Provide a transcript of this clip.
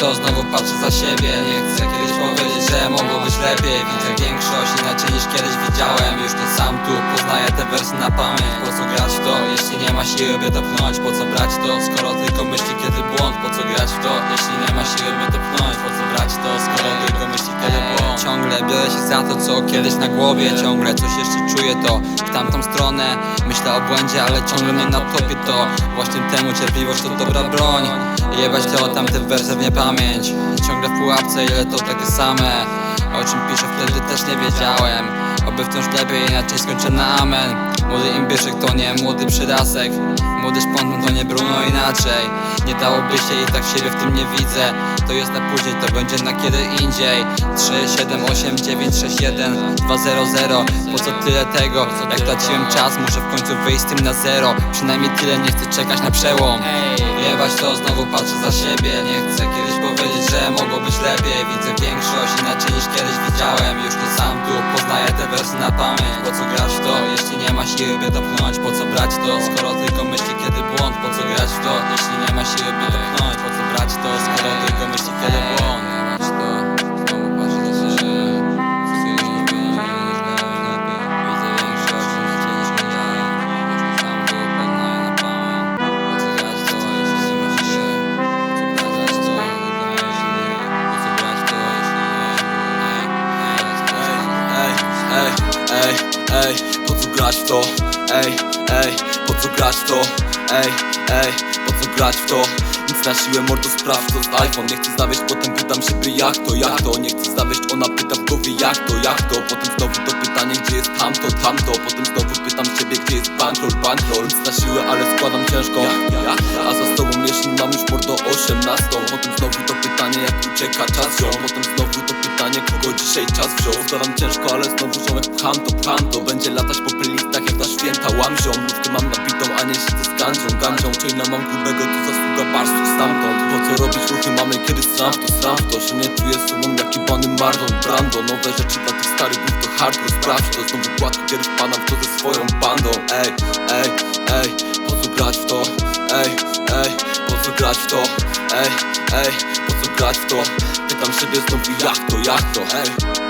to znowu patrzę za siebie. Nie chcę kiedyś powiedzieć, że mogło być lepiej. Widzę większość inaczej niż kiedyś widziałem. Już nie sam tu poznaję te wersy na pamięć. Po co grać w to, jeśli nie ma siły by to pchnąć Po co brać to, skoro tylko myśli kiedy błąd Po co grać w to, jeśli nie ma siły by to pchnąć Po co brać to, skoro tylko myśli kiedy błąd. Ciągle biorę się za to, co kiedyś na głowie. Ciągle coś jeszcze czuję to w tamtą stronę Myślę o błędzie, ale ciągle mnie na topie to. Właśnie temu cierpliwość to dobra broń. Jebać to tamte wersy w niepamięć. Ciągle w pułapce, ile to takie same. O czym piszę wtedy też nie wiedziałem. Oby wciąż lepiej, inaczej skończę na amen. Młody imbyszek to nie młody przydasek Młody szpontan to nie Bruno inaczej Nie dałoby się i tak siebie w tym nie widzę. To jest na później, to będzie na kiedy indziej. 3, 7, 8, 9, 6, 1, 2, 0, 0 Po co tyle tego? Jak traciłem czas, muszę w końcu wyjść z tym na zero. Przynajmniej tyle, nie chcę czekać na przełom. Jebać to, znowu patrzę za siebie. Nie chcę kiedyś powiedzieć, że mogło być lepiej. Widzę większość inaczej niż kiedyś widziałem. Już nie sam tu poznaję te wersy na pamięć. Po co grać siły by to pchnąć Po co brać to, skoro tylko myśli kiedy błąd? Po co grać w to, jeśli nie ma siły by to pchnąć Po co brać to, skoro tylko myśli kiedy błąd? Jebać Ej, ej, po co grać w to? Ej, ej, po co grać w to? Ej, ej, po co grać w to? Nic na siłę, mordo sprawdź to z iPhone. Nie chcę zawieść, potem pytam siebie jak to, jak to? Nie chcę zawieść, ona pyta w głowie jak to, jak to? Potem znowu to pytanie, gdzie jest tamto, tamto? Potem znowu pytam siebie, gdzie jest bankroll, bankroll? Nic na siłę, ale składam ciężko. A za stobą jeśli mam już mordo 18 Potem znowu to pytanie, jak ucieka czas ją. Potem znowu to pytanie, dzisiaj czas wziął. Składam ciężko, ale znowu ziomek pcham. To, pcham to Będzie latać po playlistach jak na święta łamzią. Lówkę mam nabitą, a nie siedzę z gandzią, gandzią Chaina mam grubego, to zasługa barsów stamtąd. Po co robić ruchy mamy, kiedy sram to, sram to Się nie czuję sobą jak bany Marlon Brando. Nowe rzeczy dla tych starych głów to hardcore, sprawdź. To Znowu płatki, kiedy wpadam w to ze swoją bandą. Ej, ej, ej, po co grać w to? Ej, ej, co grać w to? Ej, ej, po co grać w to? Pytam siebie znowu jak to, jak to, ej